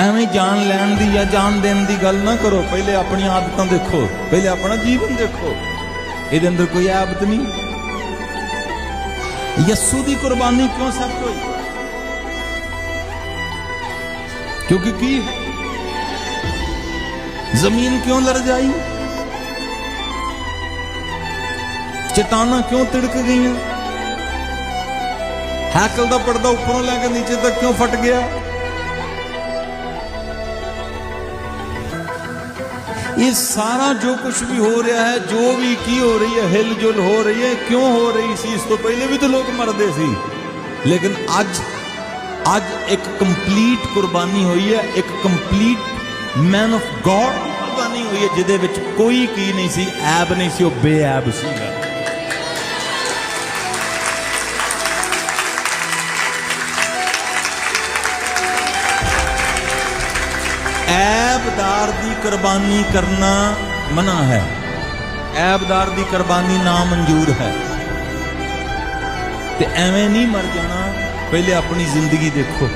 ਐਵੇਂ ਜਾਨ ਲੈਣ ਦੀ ਜਾਂ ਜਾਨ ਦੇਣ ਦੀ ਗੱਲ ਨਾ ਕਰੋ। ਪਹਿਲੇ ਆਪਣੀਆਂ ਆਦਤਾਂ ਦੇਖੋ। ਪਹਿਲੇ ਆਪਣਾ ਜੀਵਨ ਦੇਖੋ। ਇਹਦੇ ਅੰਦਰ ਕੋਈ ਆਦਤ ਨਹੀਂ। ਯਸੂ ਦੀ ਕੁਰਬਾਨੀ ਕਿਉਂ ਸਭ ਹੋਈ? ਕਿਉਂਕਿ ਕੀ ਹੈ? ਜ਼ਮੀਨ ਕਿਉਂ ਲੜ ਜਾਈ ਚਟਾਨਾਂ ਕਿਉਂ ਤਿੜਕ ਗਈਆਂ? ਹੈਕਲ ਦਾ ਪਰਦਾ ਉੱਪਰੋਂ ਲੈ ਕੇ ਨੀਚੇ ਤੱਕ ਕਿਉਂ ਫਟ ਗਿਆ? ਇਹ ਸਾਰਾ ਜੋ ਕੁਝ ਵੀ ਹੋ ਰਿਹਾ ਹੈ, ਜੋ ਵੀ ਕੀ ਹੋ ਰਹੀ ਹੈ, ਹਿਲਜੁਲ ਹੋ ਰਹੀ ਹੈ, ਕਿਉਂ ਹੋ ਰਹੀ ਸੀ, ਇਸ ਤੋਂ ਪਹਿਲੇ ਵੀ ਤਾਂ ਲੋਕ ਮਰਦੇ ਸੀ। ਲੇਕਿਨ ਅੱਜ ਅੱਜ ਇੱਕ ਕੰਪਲੀਟ ਕੁਰਬਾਨੀ ਹੋਈ ਹੈ, ਇੱਕ ਕੰਪਲੀਟ ਮੈਨ ਆਫ ਗੋਡ ਕੁਰਬਾਨੀ ਹੋਈ ਹੈ, ਜਿਹਦੇ ਵਿੱਚ ਕੋਈ ਕੀ ਨਹੀਂ ਸੀ, ਐਬ ਨਹੀਂ ਸੀ, ਉਹ ਬੇਐਬ ਸੀਗਾ ਐਬਦਾਰ ਦੀ ਕੁਰਬਾਨੀ ਕਰਨਾ ਮਨਾ ਹੈ। ਐਬਦਾਰ ਦੀ ਕੁਰਬਾਨੀ ਨਾ ਮਨਜ਼ੂਰ ਹੈ। ਤੇ ਐਵੇਂ ਨਹੀਂ ਮਰ ਜਾਣਾ, ਪਹਿਲੇ ਆਪਣੀ ਜ਼ਿੰਦਗੀ ਦੇਖੋ।